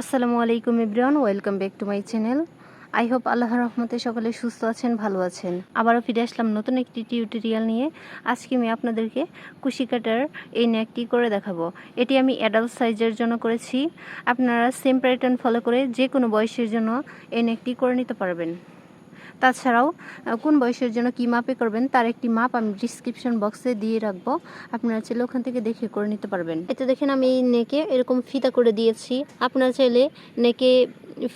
আসসালামু আলাইকুম Ibran welcome back to my channel. I hope Allah রহমতে সকলে সুস্থ আছেন, ভালো আছেন। আবারও ফিরে আসলাম নতুন একটি টিউটোরিয়াল নিয়ে। আজকে আমি আপনাদেরকে কুশি কাটার এই নেকটি করে দেখাবো? এটি আমি অ্যাডাল্ট সাইজের জন্য করেছি। আপনারা সেম প্যাটার্ন ফলো করে যে কোনো বয়সের জন্য এই নেকটি করে নিতে পারবেন। তাছাড়াও কোন বয়সের জন্য কী মাপে করবেন তার একটি মাপ আমি ডিসক্রিপশন বক্সে দিয়ে রাখব। আপনারা চাইলে ওখান থেকে দেখে করে নিতে পারবেন। এতে দেখেন আমি নেকে এরকম ফিতা করে দিয়েছি। আপনারা চাইলে নেকে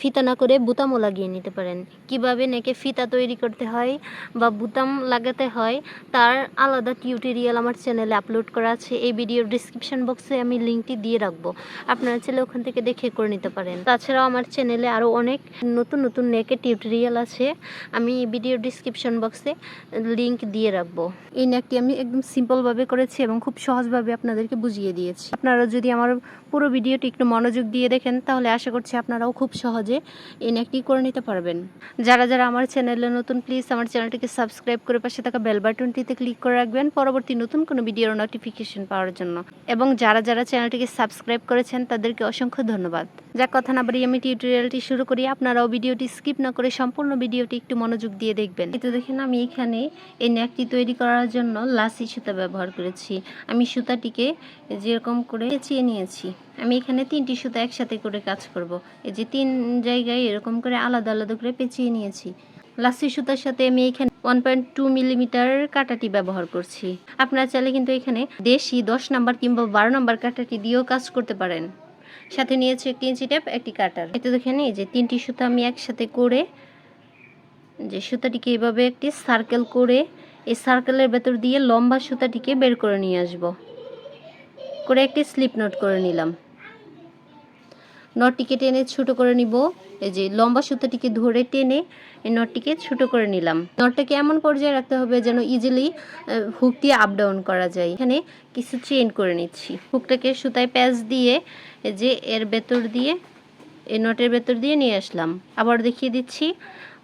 ফিতা না করে বুতামও লাগিয়ে নিতে পারেন। কীভাবে নেকে ফিতা তৈরি করতে হয় বা বুতাম লাগাতে হয়, তার আলাদা টিউটোরিয়াল আমার চ্যানেলে আপলোড করা আছে। এই ভিডিওর ডিসক্রিপশন বক্সে আমি লিঙ্কটি দিয়ে রাখব। আপনারা চাইলে ওখান থেকে দেখে করে নিতে পারেন। তাছাড়াও আমার চ্যানেলে আরও অনেক নতুন নতুন নেকের টিউটোরিয়াল আছে। আমি ভিডিও ডিসক্রিপশন বক্সে লিঙ্ক দিয়ে রাখব। এই নেকটি আমি একদম সিম্পলভাবে করেছি এবং খুব সহজভাবে আপনাদেরকে বুঝিয়ে দিয়েছি। আপনারা যদি আমার পুরো ভিডিওটি একটু মনোযোগ দিয়ে দেখেন, তাহলে আশা করছি আপনারাও খুব সহজে এই নেকটি করে নিতে পারবেন। যারা যারা আমার চ্যানেলে নতুন প্লিজ আমার চ্যানেলটিকে সাবস্ক্রাইব করে পাশে থাকা বেল বাটনটিতে ক্লিক করে রাখবেন পরবর্তী নতুন কোনো ভিডিওর নোটিফিকেশন পাওয়ার জন্য। এবং যারা যারা চ্যানেলটিকে সাবস্ক্রাইব করেছেন, তাদেরকে অসংখ্য ধন্যবাদ। যা কথা না বাড়িয়ে আমি টিউটোরিয়ালটি শুরু করি। আপনারাও ভিডিওটি স্কিপ না করে সম্পূর্ণ ভিডিওটি একটু মনোযোগ দিয়ে দেখবেন। এই তো দেখেন, আমি এখানে এই নেকটি তৈরি করার জন্য লাসি সুতা ব্যবহার করেছি। আমি সুতাটিকে যেরকম করে পেঁচিয়ে নিয়েছি। আমি এখানে তিনটি সুতা একসাথে করে কাজ করব। এই যে তিন জায়গায় এরকম করে আলাদা আলাদা করে পেঁচিয়ে নিয়েছি। লাসি সুতার সাথে আমি এখানে ওয়ান পয়েন্ট টু মিলিমিটার কাটাটি ব্যবহার করছি। আপনারা চাইলে কিন্তু এখানে দেশি দশ নাম্বার কিংবা বারো নাম্বার কাটাটি দিয়েও কাজ করতে পারেন। সাথে নিয়েছি একটি ইঞ্চি টেপ একটি কাটার। এতে দেখেন, এই যে তিনটি সুতা আমি একসাথে করে, যে সুতাটিকে এভাবে একটি সার্কেল করে, এই সার্কেলের ভেতর দিয়ে লম্বা সুতাটিকে বের করে নিয়ে আসব। করে একটি স্লিপ নোট করে নিলাম। নটটিকে টেনে ছোট করে নিব। এই যে লম্বা সুতাটিকে ধরে টেনে এই নটটিকে ছোট করে নিলাম। নটটাকে এমন পর্যায়ে রাখতে হবে যেন ইজিলি হুক দিয়ে আপ ডাউন করা যায়। এখানে কিছু চেন করে নিচ্ছি। হুকটাকে সুতায় প্যাচ দিয়ে যে এর ভেতর দিয়ে, এই নটের ভেতর দিয়ে নিয়ে আসলাম। আবার দেখিয়ে দিচ্ছি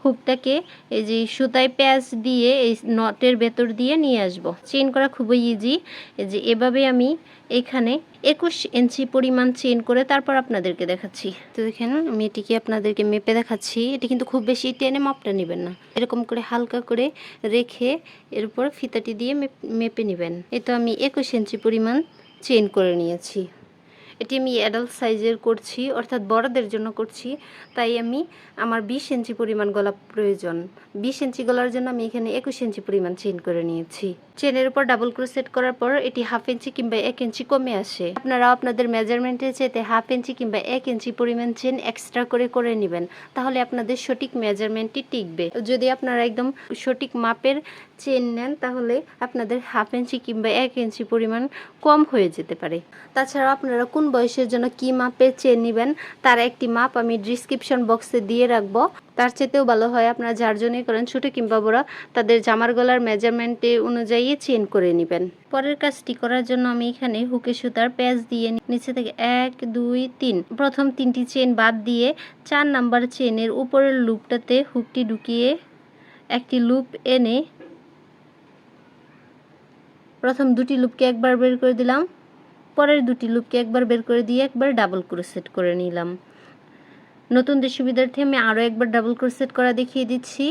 হুকটাকে এই যে সুতায় প্যাচ দিয়ে এই নটের ভেতর দিয়ে নিয়ে আসব। চেন করা খুবই ইজি এই যে এভাবে আমি এখানে একুশ ইঞ্চি পরিমাণ চেইন করে তারপর আপনাদেরকে দেখাচ্ছি। তো দেখেন, আমি এটিকে আপনাদেরকে মেপে দেখাচ্ছি। এটি কিন্তু খুব বেশি টেনে মাপটা নেবেন না। এরকম করে হালকা করে রেখে এরপর ফিতাটি দিয়ে মেপ- নেবেন। এ তো আমি একুশ ইঞ্চি পরিমাণ চেইন করে নিয়েছি। এটি আমি অ্যাডাল্ট সাইজের করছি, অর্থাৎ বড়দের জন্য করছি। তাই আমি আমার বিশ ইঞ্চি পরিমাণ গলা প্রয়োজন। বিশ ইঞ্চি গলার জন্য আমি এখানে একুশ ইঞ্চি পরিমাণ চেন করে নিয়েছি। চেনের উপর ডাবল ক্রোসেট করার পর এটি হাফ ইঞ্চি কিংবা এক ইঞ্চি কমে আসে। আপনারা আপনাদের মেজারমেন্টের চাইতে হাফ ইঞ্চি কিংবা এক ইঞ্চি পরিমাণ চেন এক্সট্রা করে করে নেবেন। তাহলে আপনাদের সঠিক মেজারমেন্টটি টিকবে। যদি আপনারা একদম সঠিক মাপের চেন নেন, তাহলে আপনাদের হাফ ইঞ্চি কিংবা এক ইঞ্চি পরিমাণ কম হয়ে যেতে পারে। তাছাড়াও আপনারা কোন বয়সের জন্য কি মাপের চেন নেবেন, তার একটি মাপ আমি ডিসক্রিপশন বক্সে দিয়ে রাখব। তার চেতেও ভালো হয় আপনারা যার জন্যই করেন, ছোটো কিংবা বড়, তাদের জামার গলার মেজারমেন্টে অনুযায়ী চেন করে নেবেন। পরের কাজটি করার জন্য আমি এখানে হুকে সুতার প্যাচ দিয়ে নিচে থেকে এক, দুই, তিন। প্রথম তিনটি চেন বাদ দিয়ে চার নাম্বার চেনের উপরের লুপটাতে হুকটি ঢুকিয়ে একটি লুপ এনে প্রথম দুটি লুপকে একবার বের করে দিলাম। পরের দুটি লুপকে একবার বের করে দিয়ে একবার ডাবল ক্রোসেট করে নিলাম। নতুনদের সুবিধার্থে আমি আরও একবার ডাবল ক্রোসেট করা দেখিয়ে দিচ্ছি।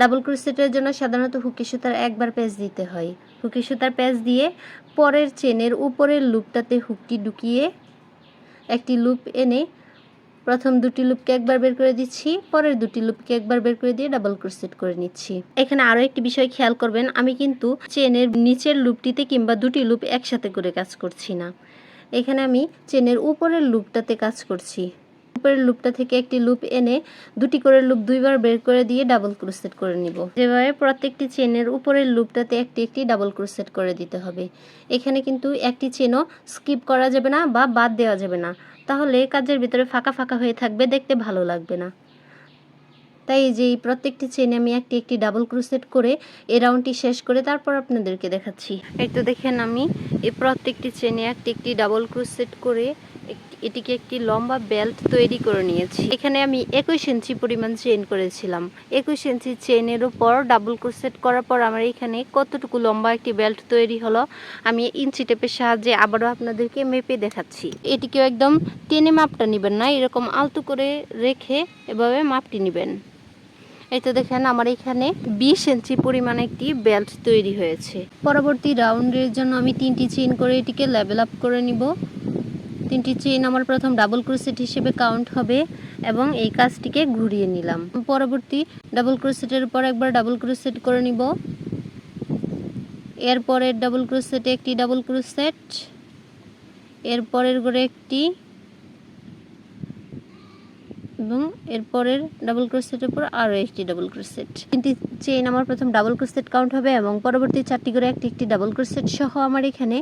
ডাবল ক্রোসেটের জন্য সাধারণত হুকি সুতার একবার প্যাচ দিতে হয়। হুকি সুতার প্যাচ দিয়ে পরের চেনের উপরের লুপটাতে হুকটি ঢুকিয়ে একটি লুপ এনে প্রথম দুটি লুপকে একবার বের করে দিচ্ছি, পরের দুটি লুপকে একবার বের করে দিয়ে ডাবল ক্রোসেট করে নিচ্ছি। এখানে আরও একটি বিষয় খেয়াল করবেন, আমি কিন্তু চেনের নিচের লুপটিতে কিংবা দুটি লুপ একসাথে করে কাজ করছি না। এখানে আমি চেনের উপরের লুপটাতে কাজ করছি। উপরের লুপটা থেকে একটি লুপ এনে দুটি করে লুপ দুইবার বের করে দিয়ে ডাবল ক্রোসেট করে নিব। যেভাবে প্রত্যেকটি চেনের উপরের লুপটাতে একটি একটি ডাবল ক্রোসেট করে দিতে হবে। এখানে কিন্তু একটি চেনও স্কিপ করা যাবে না বা বাদ দেওয়া যাবে না। তাহলে কাজের ভিতরে ফাঁকা ফাঁকা হয়ে থাকবে, দেখতে ভালো লাগবে না। তাই যে এই প্রত্যেকটি চেনে আমি একটি একটি ডাবল ক্রুসেট করে এই রাউন্ডটি শেষ করে তারপর আপনাদেরকে দেখাচ্ছি। এই তো দেখেন আমি, এই প্রত্যেকটি চেনে একটি একটি ডাবল ক্রুসেট করে এটিকে একটি লম্বা বেল্ট তৈরি করে নিয়েছি। এখানে আমি একুশ ইঞ্চি পরিমাণ চেন করেছিলাম। একুশ ইঞ্চি চেনের উপর ডাবল ক্রোসেট করার পর আমার এখানে কতটুকু লম্বা একটি বেল্ট তৈরি হলো, আমি ইঞ্চি টেপের সাহায্যে আবারও আপনাদেরকে মেপে দেখাচ্ছি। এটিকেও একদম টেনে মাপটা নেবেন না, এরকম আলতু করে রেখে এভাবে মাপটি নেবেন। এই তো দেখেন, আমার এখানে বিশ ইঞ্চি পরিমাণ একটি বেল্ট তৈরি হয়েছে। পরবর্তী রাউন্ডের জন্য আমি তিনটি চেইন করে এটিকে লেভেল আপ করে নিব। তিনটি চেইন আমার প্রথম ডাবল ক্রোসেট হিসেবে কাউন্ট হবে এবং এই কাজটিকে ঘুরিয়ে নিলাম। পরবর্তী ডাবল ক্রোসেটের পর একবার ডাবল ক্রোসেট করে নিব। এরপরের ডাবল ক্রোসেটে একটি ডাবল ক্রোসেট এরপরের করে একটি এবং এরপরের ডাবল ক্রোসেটের পর আরও একটি ডাবল ক্রোসেট তিনটি চেইন আমার প্রথম ডাবল ক্রোসেট কাউন্ট হবে এবং পরবর্তী চারটি করে একটি একটি ডাবল ক্রোসেট সহ আমার এখানে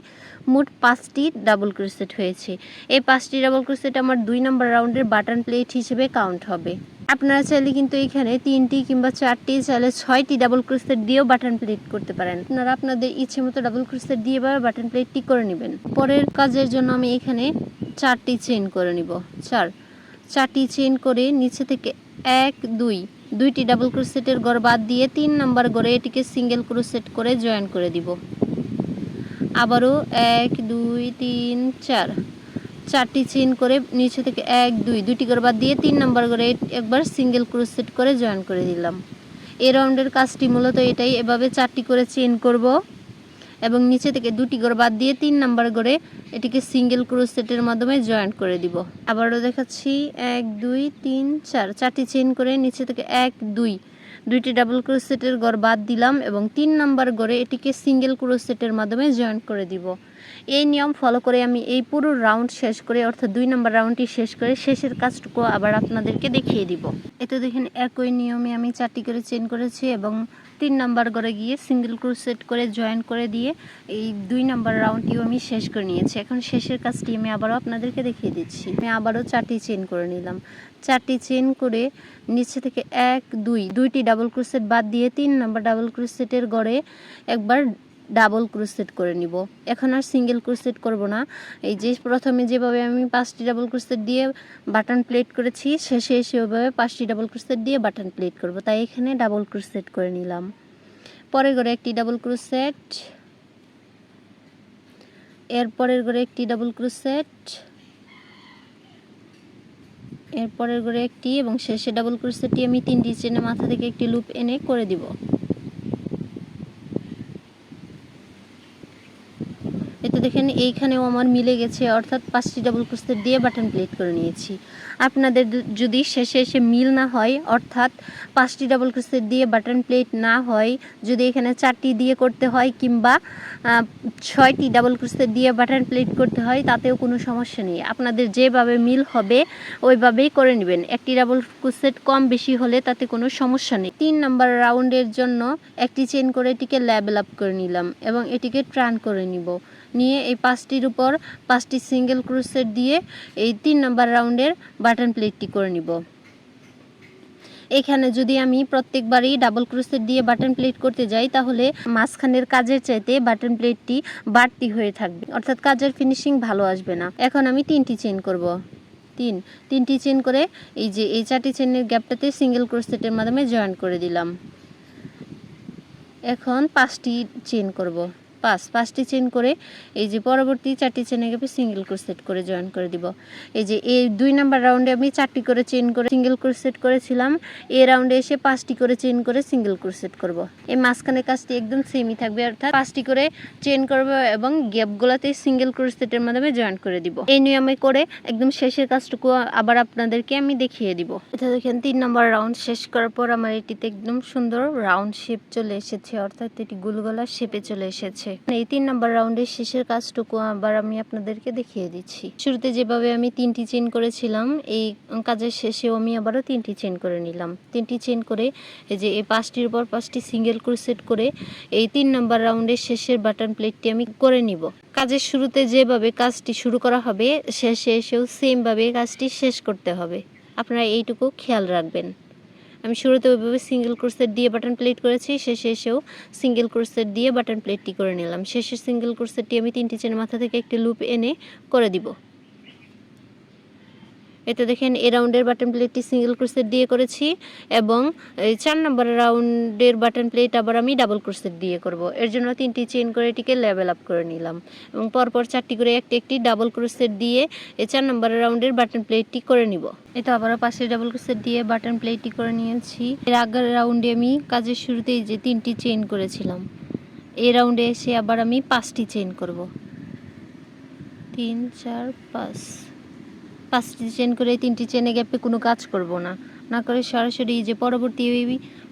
মোট পাঁচটি ডাবল ক্রোসেট হয়েছে। এই পাঁচটি ডাবল ক্রোসেট আমার দুই নম্বর রাউন্ডের বাটন প্লেট হিসেবে কাউন্ট হবে। আপনারা চাইলে কিন্তু এখানে তিনটি কিংবা চারটি, চাইলে ছয়টি ডাবল ক্রোসেট দিয়েও বাটন প্লেট করতে পারেন। আপনারা আপনাদের ইচ্ছে মতো ডাবল ক্রোসেট দিয়ে বা বাটন প্লেটটি করে নেবেন। পরের কাজের জন্য আমি এখানে চারটি চেইন করে নিব। চার চারটি চেন করে নিচে থেকে এক, দুই, দুইটি ডাবল ক্রোসেটের গড় বাদ দিয়ে তিন নাম্বার গড়ে এটিকে সিঙ্গেল ক্রোসেট করে জয়েন করে দিব। আবারও এক, দুই, তিন, চার। চারটি চেইন করে নিচে থেকে এক, দুই, দুইটি গড় বাদ দিয়ে তিন নাম্বার গড়ে একবার সিঙ্গেল ক্রোসেট করে জয়েন করে দিলাম এ রাউন্ডের কাজটি মূলত এটাই। এভাবে চারটি করে চেইন করব। এবং নিচে থেকে দুটি গড় বাদ দিয়ে তিন নাম্বার গড়ে এটিকে সিঙ্গেল ক্রোসেটের মাধ্যমে জয়েন্ট করে দিব। আবারও দেখাচ্ছি, এক, দুই, তিন, চার, চারটি চেইন করে নিচে থেকে এক, দুই, দুইটি ডাবল ক্রোসেটের গড় বাদ দিলাম এবং তিন নাম্বার গড়ে এটিকে সিঙ্গেল ক্রোসেটের মাধ্যমে জয়েন্ট করে দিব। এই নিয়ম ফলো করে আমি এই পুরো রাউন্ড শেষ করে, অর্থাৎ দুই নম্বর রাউন্ডটি শেষ করে শেষের কাজটুকু আবার আপনাদেরকে দেখিয়ে দিব। এতে দেখেন একই নিয়মে আমি চারটি করে চেন করেছি এবং তিন নাম্বার করে গিয়ে সিঙ্গেল ক্রুসেট করে জয়েন করে দিয়ে এই দুই নাম্বার রাউন্ডটিও আমি শেষ করে নিয়েছি। এখন শেষের কাজটি আমি আবারও আপনাদেরকে দেখিয়ে দিচ্ছি। আমি আবারও চারটি চেন করে নিলাম। চারটি চেন করে নিচে থেকে এক, দুই, দুইটি ডাবল ক্রুসেট বাদ দিয়ে তিন নাম্বার ডাবল ক্রুসেটের গড়ে একবার ডাবল ক্রোসেট করে নিব। এখন আর সিঙ্গেল ক্রোসেট করব না। এই যে প্রথমে যেভাবে আমি পাঁচটি ডাবল ক্রোসেট দিয়ে বাটন প্লেট করেছি, শেষে এসে ওইভাবে পাঁচটি ডাবল ক্রোসেট দিয়ে বাটন প্লেট করব। তাই এখানে ডাবল ক্রোসেট করে নিলাম। পরের ঘরে একটি ডাবল ক্রোসেট এরপরের ঘরে একটি ডাবল ক্রোসেট এরপরের ঘরে একটি এবং শেষে ডাবল ক্রোসেটটি আমি তিনটি চেনে মাথা থেকে একটি লুপ এনে করে দিব। এতে দেখেন, এইখানেও আমার মিলে গেছে, অর্থাৎ পাঁচটি ডাবল ক্রোসেট দিয়ে বাটন প্লেট করে নিয়েছি। আপনাদের যদি শেষে এসে মিল না হয়, অর্থাৎ পাঁচটি ডাবল ক্রোসেট দিয়ে বাটন প্লেট না হয়, যদি এখানে চারটি দিয়ে করতে হয় কিংবা ছয়টি ডাবল ক্রোসেট দিয়ে বাটন প্লেট করতে হয়, তাতেও কোনো সমস্যা নেই। আপনাদের যেভাবে মিল হবে, ওইভাবেই করে নেবেন। একটি ডাবল ক্রোসেট কম বেশি হলে তাতে কোনো সমস্যা নেই। তিন নম্বর রাউন্ডের জন্য একটি চেন করে এটিকে লেভেল আপ করে নিলাম এবং এটিকে ট্রান করে নিব। নিয়ে এই পাঁচটির উপর পাঁচটি সিঙ্গেল ক্রোসেট দিয়ে এই তিন নম্বর রাউন্ডের বাটন প্লেটটি করে নিব। এখানে যদি আমি প্রত্যেকবারই ডাবল ক্রোসেট দিয়ে বাটন প্লেট করতে যাই, তাহলে মাঝখানের কাজের চাইতে বাটন প্লেটটি বাড়তি হয়ে থাকবে। অর্থাৎ কাজের ফিনিশিং ভালো আসবে না। এখন আমি তিনটি চেন করব। তিন। তিনটি চেন করে এই যে এই চারটি চেনের গ্যাপটাতে সিঙ্গেল ক্রোসেটের মাধ্যমে জয়েন করে দিলাম। এখন পাঁচটি চেন করব। পাঁচ, পাঁচটি চেন করে এই যে পরবর্তী চারটি চেনে গ্যাপে সিঙ্গেল ক্রোসেট করে জয়েন করে দিব। এই যে এই দুই নাম্বার রাউন্ডে আমি চারটি করে চেন করে সিঙ্গেল ক্রোসেট করেছিলাম। এই রাউন্ডে এসে পাঁচটি করে চেন করে সিঙ্গেল ক্রোসেট করব। এই মাঝখানে কাজটি একদম সেমই থাকবে, অর্থাৎ পাঁচটি করে চেন করব এবং গ্যাপগুলোতে সিঙ্গেল ক্রোসেটের মাধ্যমে জয়েন করে দিব। এই নিয়মে করে একদম শেষের কাজটুকু আবার আপনাদেরকে আমি দেখিয়ে দিব। এটা দেখেন, তিন নম্বর রাউন্ড শেষ করার পর আমার এটিতে একদম সুন্দর রাউন্ড শেপ চলে এসেছে, অর্থাৎ এটি গুলগলা শেপে চলে এসেছে। এই তিন নম্বর রাউন্ডের শেষের কাজটুকু আবার আমি আপনাদেরকে দেখিয়ে দিচ্ছি। শুরুতে যেভাবে আমি তিনটি চেন করেছিলাম, এই কাজের শেষেও আমি আবারও তিনটি চেন করে নিলাম। তিনটি চেন করে এই যে এই পাঁচটির উপর পাঁচটি সিঙ্গেল ক্রোসেট করে এই তিন নম্বর রাউন্ডের শেষের বাটন প্লেটটি আমি করে নিব। কাজের শুরুতে যেভাবে কাজটি শুরু করা হবে, শেষে এসেও সেমভাবে কাজটি শেষ করতে হবে। আপনারা এইটুকু খেয়াল রাখবেন। আমি শুরুতে ওইভাবে সিঙ্গেল ক্রোসেট দিয়ে বাটন প্লেট করেছি, শেষে এসেও সিঙ্গেল ক্রোসেট দিয়ে বাটন প্লেটটি করে নিলাম। শেষে সিঙ্গেল ক্রোসেটটি আমি তিনটি চেনের মাথা থেকে একটি লুপ এনে করে দিব। এতে দেখেন, এ রাউন্ডের বাটন প্লেটটি সিঙ্গেল ক্রোসেট দিয়ে করেছি এবং চার নম্বর রাউন্ডের বাটন প্লেট আবার আমি ডাবল ক্রোসেট দিয়ে করব। এর জন্য তিনটি চেন করে এটিকে লেভেল আপ করে নিলাম এবং পরপর চারটি করে একটি একটি ডাবল ক্রোসেট দিয়ে এই চার নম্বর রাউন্ডের বাটন প্লেটটি করে নিব। এটা আবারও পাশে ডাবল ক্রোসেট দিয়ে বাটন প্লেটটি করে নিয়েছি। এর আগের রাউন্ডে আমি কাজের শুরুতেই যে তিনটি চেন করেছিলাম, এই রাউন্ডে এসে আবার আমি পাঁচটি চেন করব। তিন, চার, পাঁচ। পাঁচটি চেন করে তিনটি চেনে গ্যাপে কোনো কাজ করব না। না করে সরাসরি যে পরবর্তী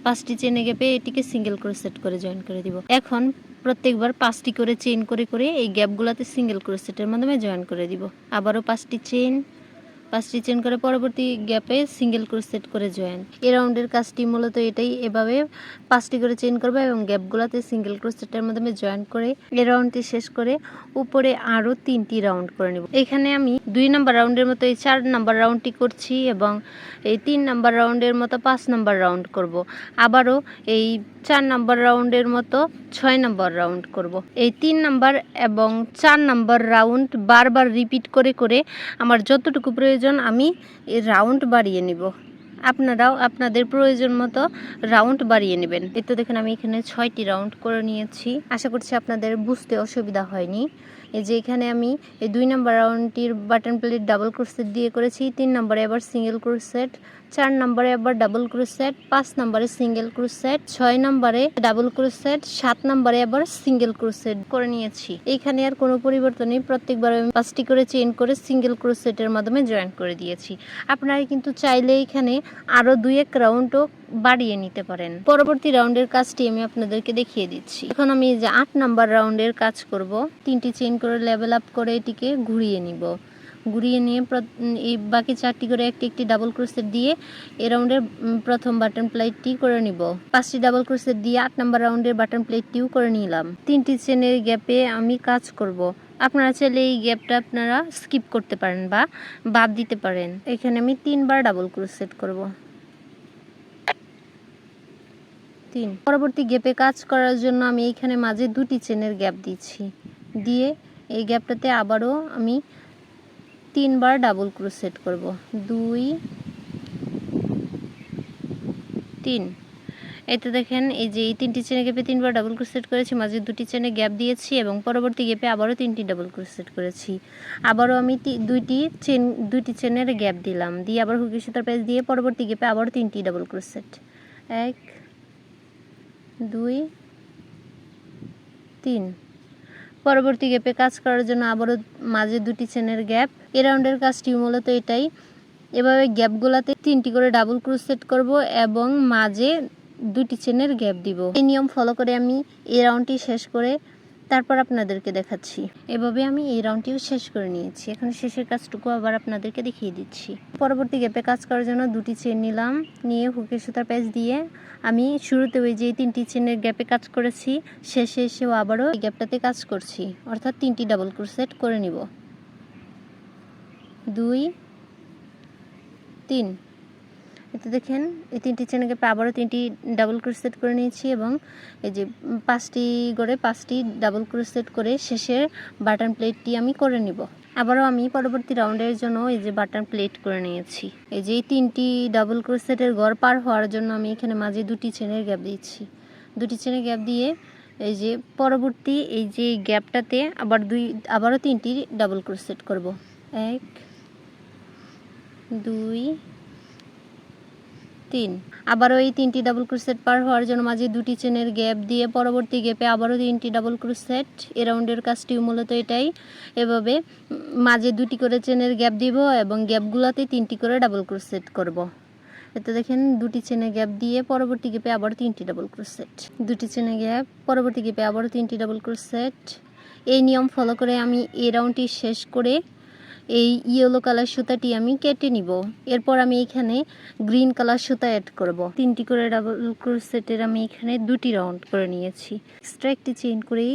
পাঁচটি চেনে গ্যাপে এটিকে সিঙ্গেল করে সেট করে জয়েন করে দিব। এখন প্রত্যেকবার পাঁচটি করে চেন করে করে এই গ্যাপগুলোতে সিঙ্গেল করে সেটের মাধ্যমে জয়েন করে দিব। আবারও পাঁচটি চেন পাঁচটি চেন করে পরবর্তী গ্যাপে সিঙ্গেল করে সেট করে জয়েন এই রাউন্ডের কাজটি মূলত এটাই, এভাবে পাঁচটি করে চেন করবে এবং গ্যাপগুলোতে সিঙ্গেল ক্রোসেটের মাধ্যমে জয়েন করে এ রাউন্ডটি শেষ করে উপরে আরও তিনটি রাউন্ড করে নেব। এখানে আমি দুই নম্বর রাউন্ডের মতো এই চার নাম্বার রাউন্ডটি করছি এবং এই তিন নাম্বার রাউন্ডের মতো পাঁচ নাম্বার রাউন্ড করব। আবারও এই চার নাম্বার রাউন্ডের মতো ছয় নাম্বার রাউন্ড করব। এই তিন নাম্বার এবং চার নাম্বার রাউন্ড বারবার রিপিট করে করে আমার যতটুকু প্রয়োজন আমি রাউন্ড বাড়িয়ে নিব। আপনারাও আপনাদের প্রয়োজন মতো রাউন্ড বাড়িয়ে নেবেন। এই তো দেখেন, আমি এখানে ছয়টি রাউন্ড করে নিয়েছি। আশা করছি আপনাদের বুঝতে অসুবিধা হয়নি। এই যে এখানে আমি এই দুই নম্বর রাউন্ডটির বাটন প্লেট ডাবল ক্রোসেট দিয়ে করেছি, তিন নম্বরে আবার সিঙ্গেল ক্রোসেট চার নম্বরে আবার ডাবল ক্রোসেট পাঁচ নম্বরে সিঙ্গেল ক্রোসেট ছয় নম্বরে ডাবল ক্রোসেট সাত নম্বরে আবার সিঙ্গেল ক্রোসেট করে নিয়েছি। এইখানে আর কোনো পরিবর্তন নেই প্রত্যেকবার আমি পাঁচটি করে চেন করে সিঙ্গেল ক্রোসেটের মাধ্যমে জয়েন করে দিয়েছি। আপনারা কিন্তু চাইলে এখানে আরও দুই এক রাউন্ডও বাড়িয়ে নিতে পারেন। পরবর্তী রাউন্ডের কাজটি আমি আপনাদেরকে দেখিয়ে দিচ্ছি। এখন আমি যে আট নাম্বার রাউন্ডের কাজ করব, তিনটি চেন করে লেভেল আপ করে এটিকে ঘুরিয়ে নিব। ঘুরিয়ে নিয়ে এই বাকি চারটি করে একটি একটি ডাবল ক্রোসেট দিয়ে এই রাউন্ডের প্রথম বাটন প্লেটটি করে নিব। পাঁচটি ডাবল ক্রোসেট দিয়ে আট নাম্বার রাউন্ডের বাটন প্লেটটিও করে নিলাম। তিনটি চেনের গ্যাপে আমি কাজ করব। আপনারা চাইলে এই গ্যাপটা আপনারা স্কিপ করতে পারেন বা বাদ দিতে পারেন। এখানে আমি তিনবার ডাবল ক্রোসেট করব। তিন। পরবর্তী গ্যাপে কাজ করার জন্য আমি এইখানে মাঝে দুটি চেনের গ্যাপ দিচ্ছি। দিয়ে এই গ্যাপটাতে আবারও আমি তিনবার ডাবল ক্রোসেট করব। দুই, তিন। এতে দেখেন, এই যে এই তিনটি চেনে গ্যাপে তিনবার ডাবল ক্রোসেট করেছি, মাঝে দুটি চেনে গ্যাপ দিয়েছি এবং পরবর্তী গ্যাপে আবারও তিনটি ডাবল ক্রোসেট করেছি। আবারও আমি দুইটি চেন, দুইটি চেনের গ্যাপ দিলাম। দিয়ে আবার হুকি সুতার প্যাচ দিয়ে পরবর্তী গ্যাপে আবারও তিনটি ডাবল ক্রোসেট এক দুই, তিন। পরবর্তী গ্যাপে কাজ করার জন্য আবারও মাঝে দুটি চেনের গ্যাপ এ রাউন্ডের কাজটি মূলত এটাই। এভাবে গ্যাপগুলোতে তিনটি করে ডাবল ক্রুজ ক্রোসেট করব এবং মাঝে দুটি চেনের গ্যাপ দিব। এই নিয়ম ফলো করে আমি এই রাউন্ডটি শেষ করে তারপর আপনাদেরকে দেখাচ্ছি। এভাবে আমি এই রাউন্ডটিও শেষ করে নিয়েছি। এখন শেষের কাজটুকু আবার আপনাদেরকে দেখিয়ে দিচ্ছি। পরবর্তী গ্যাপে কাজ করার জন্য দুটি চেন নিলাম। নিয়ে হুকের সুতার প্যাচ দিয়ে আমি শুরুতে ওই যে তিনটি চেনের গ্যাপে কাজ করেছি, শেষে এসেও আবারও এই গ্যাপটাতে কাজ করছি। অর্থাৎ তিনটি ডাবল ক্রোসেট করে নিব। দুই, তিন। এতে দেখেন, এই তিনটি চেনের গ্যাপে আবারও তিনটি ডাবল ক্রোসেট করে নিয়েছি এবং এই যে পাঁচটি করে পাঁচটি ডাবল ক্রোসেট করে শেষের বাটন প্লেটটি আমি করে নিব। আবারও আমি পরবর্তী রাউন্ডের জন্য এই যে বাটন প্লেট করে নিয়েছি। এই যে তিনটি ডাবল ক্রোসেটের গড় পার হওয়ার জন্য আমি এখানে মাঝে দুটি চেনের গ্যাপ দিচ্ছি। দুটি চেনের গ্যাপ দিয়ে এই যে পরবর্তী এই যে গ্যাপটাতে আবার দুই, আবারও তিনটি ডাবল ক্রোসেট করব। এক, দুই তিন। আবারও এই তিনটি ডাবল ক্রোসেট পার হওয়ার জন্য মাঝে দুটি চেনের গ্যাপ দিয়ে পরবর্তী গ্যাপে আবারও তিনটি ডাবল ক্রোসেট এ রাউন্ডের কাজটিও মূলত এটাই। এভাবে মাঝে দুটি করে চেনের গ্যাপ দিব এবং গ্যাপগুলোতে তিনটি করে ডাবল ক্রোসেট করব। এতে দেখেন দুটি চেনে গ্যাপ দিয়ে পরবর্তী গ্যাপে আবার তিনটি ডাবল ক্রোসেট দুটি চেনে গ্যাপ পরবর্তী গ্যাপে আবারও তিনটি ডাবল ক্রোসেট এই নিয়ম ফলো করে আমি এই রাউন্ডটি শেষ করে এই ইয়েলো কালার সুতাটি আমি কেটে নিব। এরপর আমি এখানে গ্রিন কালার সুতা অ্যাড করব। তিনটি করে ডাবল ক্রোসেটের আমি এখানে দুটি রাউন্ড করে নিয়েছি। এক্সট্রা একটি চেইন করেই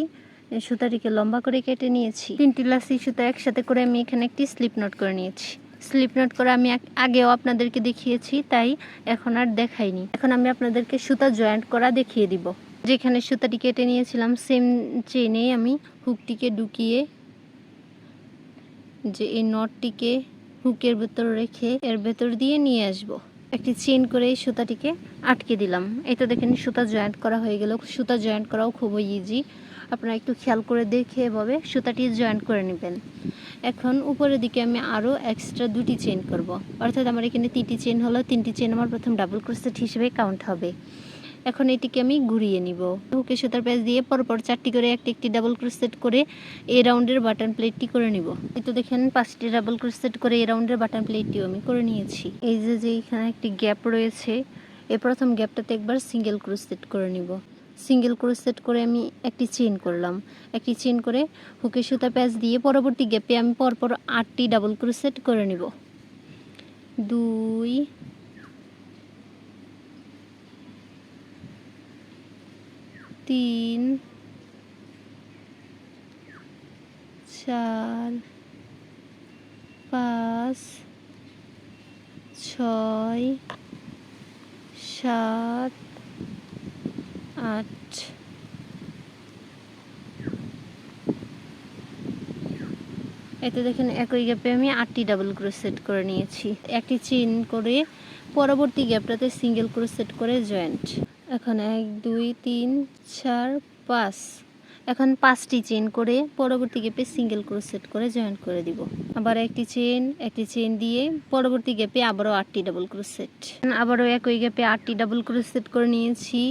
সুতাটিকে লম্বা করে কেটে নিয়েছি। তিনটি লাসি সুতা একসাথে করে আমি এখানে একটি স্লিপ নোট করে নিয়েছি। স্লিপ নোট করে আমি আগেও আপনাদেরকে দেখিয়েছি, তাই এখন আর দেখাইনি। এখন আমি আপনাদেরকে সুতা জয়েন্ট করা দেখিয়ে দিব। যেখানে সুতাটি কেটে নিয়েছিলাম সেম চেইনে আমি হুকটিকে ঢুকিয়ে যে এই নটটিকে হুকের ভেতর রেখে এর ভেতর দিয়ে নিয়ে আসব। একটি চেন করে এই সুতাটিকে আটকে দিলাম। তো দেখেন, সুতা জয়েন্ট করা হয়ে গেল। সুতা জয়েন্ট করাও খুবই ইজি আপনারা একটু খেয়াল করে দেখে এভাবে সুতাটি জয়েন্ট করে নেবেন। এখন উপরের দিকে আমি আরও এক্সট্রা দুটি চেন করব। অর্থাৎ আমার এখানে তিনটি চেন হলো। তিনটি চেন আমার প্রথম ডাবল ক্রোসেট হিসেবে কাউন্ট হবে। এখন এটিকে আমি ঘুরিয়ে নিব। হুকে সুতার প্যাচ দিয়ে পরপর চারটি করে একটি একটি ডাবল ক্রোসেট করে এই রাউন্ডের বাটন প্লেটটি করে নিব। এই তো দেখেন পাঁচটি ডাবল ক্রোসেট করে এই রাউন্ডের বাটন প্লেটটিও আমি করে নিয়েছি। এই যে যে এখানে একটি গ্যাপ রয়েছে এই প্রথম গ্যাপটাতে একবার সিঙ্গেল ক্রোসেট করে নিব। সিঙ্গেল ক্রোসেট করে আমি একটি চেন করলাম। একটি চেন করে হুকে সুতা প্যাচ দিয়ে পরবর্তী গ্যাপে আমি পরপর আটটি ডাবল ক্রোসেট করে নিব। দুই তিন, চার, পাঁচ, ছয়, সাত, আট। এতে দেখেন একই গ্যাপে আমি আটটি ডাবল ক্রোসেট করে নিয়েছি। একটি চেন করে পরবর্তী গ্যাপটাতে সিঙ্গেল ক্রোসেট করে জয়েন্ট এখন এক, দুই, তিন, চার, পাঁচ। এখন পাঁচটি চেন করে পরবর্তী গ্যাপে সিঙ্গেল ক্রোসেট করে জয়েন্ট করে দিব। আবার একটি চেন একটি চেন দিয়ে পরবর্তী গ্যাপে আবারও আটটি ডাবল ক্রোসেট আবারও একই গ্যাপে আটটি ডাবল ক্রোসেট করে নিয়েছি।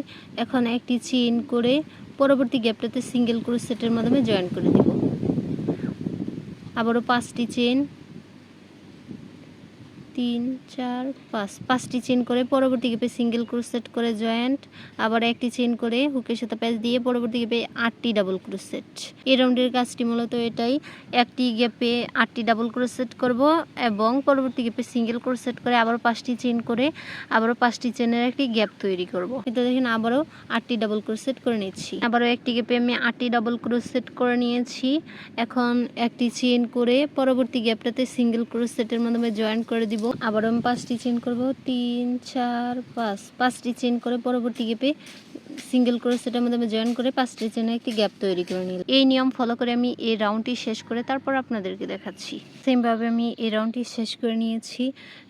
এখন একটি চেন করে পরবর্তী গ্যাপটাতে সিঙ্গেল ক্রোসেটের মাধ্যমে জয়েন করে দিব। আবারও পাঁচটি চেন তিন, চার, পাঁচ। পাঁচটি চেন করে পরবর্তী গ্যাপে সিঙ্গেল ক্রোসেট করে জয়েন্ট আবার একটি চেন করে হুকের সাথে প্যাচ দিয়ে পরবর্তী গ্যাপে আটটি ডাবল ক্রোসেট এই রাউন্ডের কাজটি মূলত এটাই, একটি গ্যাপে আটটি ডাবল ক্রোসেট করব এবং পরবর্তী গ্যাপে সিঙ্গেল ক্রোসেট করে আবার পাঁচটি চেন করে আবারও পাঁচটি চেনের একটি গ্যাপ তৈরি করব। এটা দেখেন আবারও আটটি ডাবল ক্রোসেট করে নিচ্ছি। আবারও একটি গ্যাপে আমি আটটি ডাবল ক্রোসেট করে নিয়েছি। এখন একটি চেন করে পরবর্তী গ্যাপটাতে সিঙ্গেল ক্রোসেটের মাধ্যমে জয়েন করে দিব। আবার আমি পাঁচটি চেন করব। তিন, চার, পাঁচ। পাঁচটি চেন করে পরবর্তী গেপে সিঙ্গেল ক্রোসেটের আমি জয়েন করে পাঁচটি চেনে একটি গ্যাপ তৈরি করে নিলাম। এই নিয়ম ফলো করে আমি এই রাউন্ডটি শেষ করে তারপর আপনাদেরকে দেখাচ্ছি। সেমভাবে আমি এই রাউন্ডটি শেষ করে নিয়েছি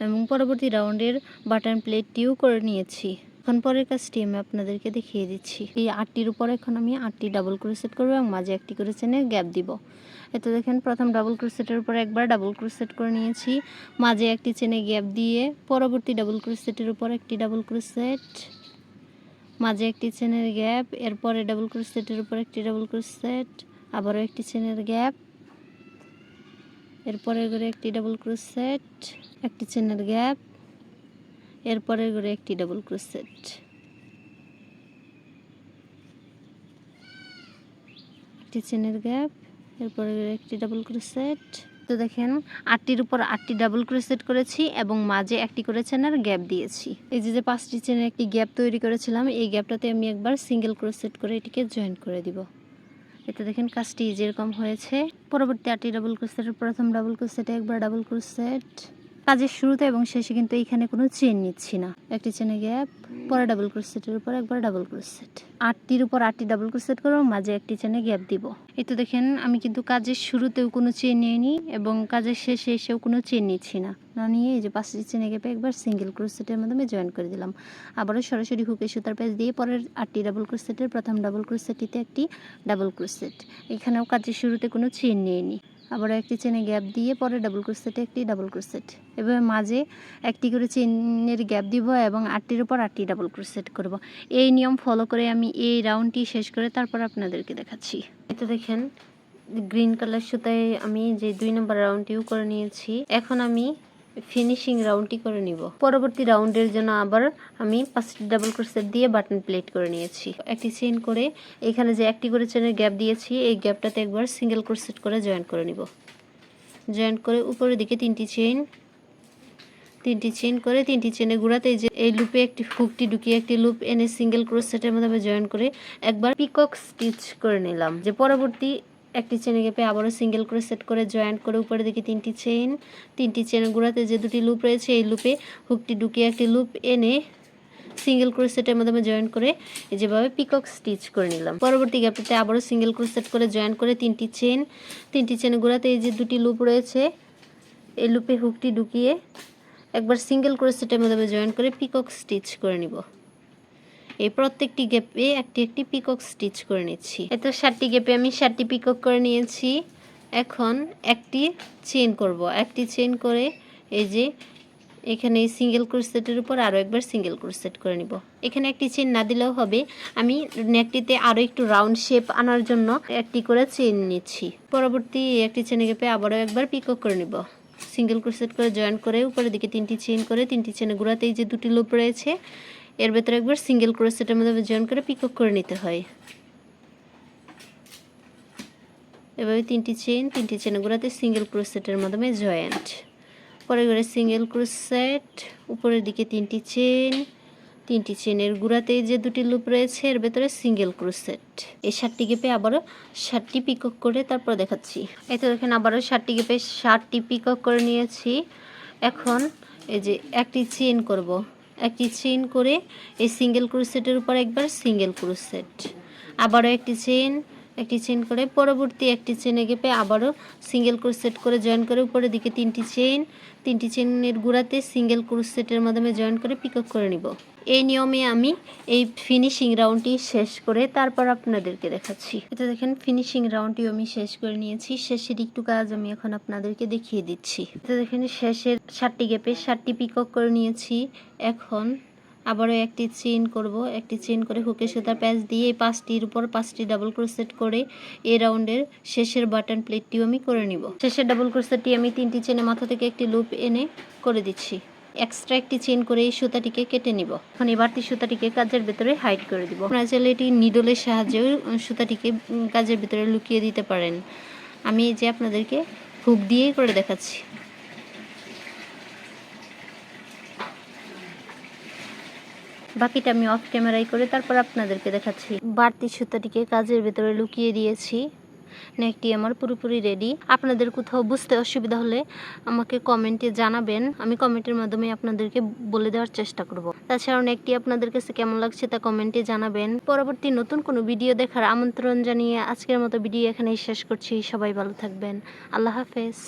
এবং পরবর্তী রাউন্ডের বাটন প্লেটটিও করে নিয়েছি। এখন পরের কাজটি আমি আপনাদেরকে দেখিয়ে দিচ্ছি। এই আটটির উপর এখন আমি আটটি ডাবল ক্রোসেট করব এবং মাঝে একটি করে চেনে গ্যাপ দিব। এতে দেখেন প্রথম ডাবল ক্রোসেটের উপর একবার ডাবল ক্রোসেট করে নিয়েছি। মাঝে একটি চেনে গ্যাপ দিয়ে পরবর্তী ডাবল ক্রোসেটের উপর একটি ডাবল ক্রোসেট মাঝে একটি চেনের গ্যাপ এরপরে ডাবল ক্রোসেটের উপর একটি ডাবল ক্রোসেট আবারও একটি চেনের গ্যাপ এরপরে করে একটি ডাবল ক্রোসেট একটি চেনের গ্যাপ এরপরে করে একটি ডাবল ক্রোসেট একটি চেনের গ্যাপ এরপরে একটি ডাবল ক্রোসেট তো দেখেন, আটটির উপর আটটি ডাবল ক্রোসেট করেছি এবং মাঝে একটি করে চেনের গ্যাপ দিয়েছি। এই যে যে পাঁচটি চেনের একটি গ্যাপ তৈরি করেছিলাম, এই গ্যাপটাতে আমি একবার সিঙ্গেল ক্রোসেট করে এটিকে জয়েন করে দিব। এতে দেখেন কাজটি যেরকম হয়েছে। পরবর্তী আটটি ডাবল ক্রোসেটের প্রথম ডাবল ক্রোসেটে একবার ডাবল ক্রোসেট কাজের শুরুতে এবং শেষে কিন্তু এখানে কোনো চেন নিচ্ছি না। একটি চেনে গ্যাপ পরে ডাবল ক্রোসেটের উপর, একবার ডাবল ক্রোসেট আটটির উপর আটটি ডাবল ক্রোসেট করব, মাঝে একটি চেনে গ্যাপ দিব। এই তো দেখেন, আমি কিন্তু কাজের শুরুতেও কোনো চেন নিইনি এবং কাজের শেষে এসেও কোনো চেন নিচ্ছি না। না নিয়ে এই যে পাঁচটি চেনে গ্যাপে একবার সিঙ্গেল ক্রোসেটের মাধ্যমে জয়েন করে দিলাম। আবারও সরাসরি হুকে সুতার প্যাচ দিয়ে পরের আটটি ডাবল ক্রোসেটের প্রথম ডাবল ক্রোসেটটিতে একটি ডাবল ক্রোসেট এখানেও কাজের শুরুতে কোনো চেন নিইনি। আবার একটি চেনে গ্যাপ দিয়ে পরে ডাবল ক্রোসেটে একটি ডাবল ক্রোসেট এভাবে মাঝে একটি করে চেনের গ্যাপ দিব এবং আটটির উপর আটটি ডাবল ক্রোসেট করব। এই নিয়ম ফলো করে আমি এই রাউন্ডটি শেষ করে তারপর আপনাদেরকে দেখাচ্ছি। এটা দেখেন গ্রিন কালার সুতায় আমি যে দুই নম্বর রাউন্ডটিও করে নিয়েছি। এখন আমি ফিনিশিং রাউন্ডটি করে নিব। পরবর্তী রাউন্ডের জন্য আবার আমি পাঁচটি ডাবল ক্রোসেট দিয়ে বাটন প্লেট করে নিয়েছি। একটি চেন করে এখানে যে একটি করে চেনের গ্যাপ দিয়েছি, এই গ্যাপটাতে একবার সিঙ্গেল ক্রোসেট করে জয়েন করে নিব। জয়েন করে উপরের দিকে তিনটি চেন তিনটি চেন করে তিনটি চেনে ঘোরাতে যে, এই লুপে একটি হুকটি ঢুকিয়ে একটি লুপ এনে সিঙ্গেল ক্রোসেটের মধ্যে জয়েন করে একবার পিকক স্টিচ করে নিলাম। যে পরবর্তী একটি চেনে গেপে আবারও সিঙ্গেল করে সেট করে জয়েন্ট করে উপরে দিকে তিনটি চেইন তিনটি চেনের গোড়াতে যে দুটি লুপ রয়েছে, এই লুপে হুকটি ঢুকিয়ে একটি লুপ এনে সিঙ্গেল ক্রোসেটের মাধ্যমে জয়েন করে যেভাবে পিকক স্টিচ করে নিলাম। পরবর্তী গ্যাপটিতে আবারও সিঙ্গেল ক্রোসেট করে জয়েন করে তিনটি চেন তিনটি চেনের গোড়াতে এই যে দুটি লুপ রয়েছে, এই লুপে হুকটি ঢুকিয়ে একবার সিঙ্গেল ক্রোশেটের মধ্যে জয়েন করে পিকক স্টিচ করে নিব। এই প্রত্যেকটি গেপে একটি একটি পিকক স্টিচ করে নিচ্ছি। এত ষাটটি গেপে আমি ষাটটি পিকক করে নিয়েছি। এখন একটি চেন করব। একটি চেন করে এই যে এখানে এই সিঙ্গেল ক্রোশেটের উপর আরও একবার সিঙ্গেল ক্রোশেট করে নিব। এখানে একটি চেন না দিলেও হবে। আমি নেকটিতে আরও একটু রাউন্ড শেপ আনার জন্য একটি করে চেন নিচ্ছি। পরবর্তী একটি চেনে গেপে আবারও একবার পিকক করে নিব। সিঙ্গেল ক্রোশেট করে জয়েন করে উপরের দিকে তিনটি চেন করে তিনটি চেনে গোড়াতেই যে দুটি লোপ রয়েছে এর ভেতরে একবার সিঙ্গেল ক্রোশেটের মধ্যে জয়েন করে পিকক করে নিতে হয়। এভাবে তিনটি চেন তিনটি চেনে গোড়াতে সিঙ্গেল ক্রোশেটের মাধ্যমে জয়েন্ট পরে করে সিঙ্গেল ক্রোশেট উপরের দিকে তিনটি চেন তিনটি চেনের গুড়াতে যে দুটি লুপ রয়েছে, এর ভেতরে সিঙ্গেল ক্রোশেট এই ষাটটি গেপে আবারও ষাটটি পিকক করে তারপর দেখাচ্ছি। এতে দেখেন আবারও ষাটটি গেপে ষাটটি পিকক করে নিয়েছি। এখন এই যে একটি চেন করব। একটি চেন করে এই সিঙ্গেল ক্রোশেটের উপর একবার সিঙ্গেল ক্রোশেট আবারও একটি চেন একটি চেন করে পরবর্তী একটি চেনে গেপে আবারও সিঙ্গেল ক্রোশেট করে জয়েন করে উপরের দিকে তিনটি চেন তিনটি চেনের গোড়াতে সিঙ্গেল ক্রোশেটের মাধ্যমে জয়েন করে পিক করে নিব। এই নিয়মে আমি এই ফিনিশিং রাউন্ডটি শেষ করে তারপর আপনাদেরকে দেখাচ্ছি। এটা দেখেন ফিনিশিং রাউন্ডটি আমি শেষ করে নিয়েছি। শেষের একটু কাজ আমি এখন আপনাদেরকে দেখিয়ে দিচ্ছি। এটা দেখেন, শেষের ষাটটি গেপে ষাটটি পিকক করে নিয়েছি। এখন আবারও একটি চেন করব। একটি চেন করে হুকে সুতা প্যাচ দিয়ে এই পাঁচটির উপর পাঁচটি ডাবল ক্রোসেট করে এই রাউন্ডের শেষের বাটন প্লেটটিও আমি করে নিব। শেষের ডাবল ক্রোসেটটি আমি তিনটি চেনে মাথা থেকে একটি লুপ এনে করে দিচ্ছি। এক্সট্রা একটি চেন করে এই সুতাটিকে কেটে নিব। এখন এই বাড়তি সুতাটিকে কাজের ভেতরে হাইড করে দিব। আপনারা চাইলে এটি নিডলের সাহায্যেও সুতাটিকে কাজের ভেতরে লুকিয়ে দিতে পারেন। আমি এই যে আপনাদেরকে হুক দিয়েই করে দেখাচ্ছি। বাকিটা আমি অফ ক্যামেরায় করে তারপর আপনাদেরকে দেখাচ্ছি। বাড়তি সুতাটিকে কাজের ভেতরে লুকিয়ে দিয়েছি। নেকটি আমার পুরোপুরি রেডি আপনাদের কোথাও বুঝতে অসুবিধা হলে আমাকে কমেন্টে জানাবেন। আমি কমেন্টের মাধ্যমে আপনাদেরকে বলে দেওয়ার চেষ্টা করব। তাছাড়াও নেকটি আপনাদের কাছে কেমন লাগছে তা কমেন্টে জানাবেন। পরবর্তী নতুন কোনো ভিডিও দেখার আমন্ত্রণ জানিয়ে আজকের মতো ভিডিও এখানেই শেষ করছি। সবাই ভালো থাকবেন। আল্লাহ হাফেজ।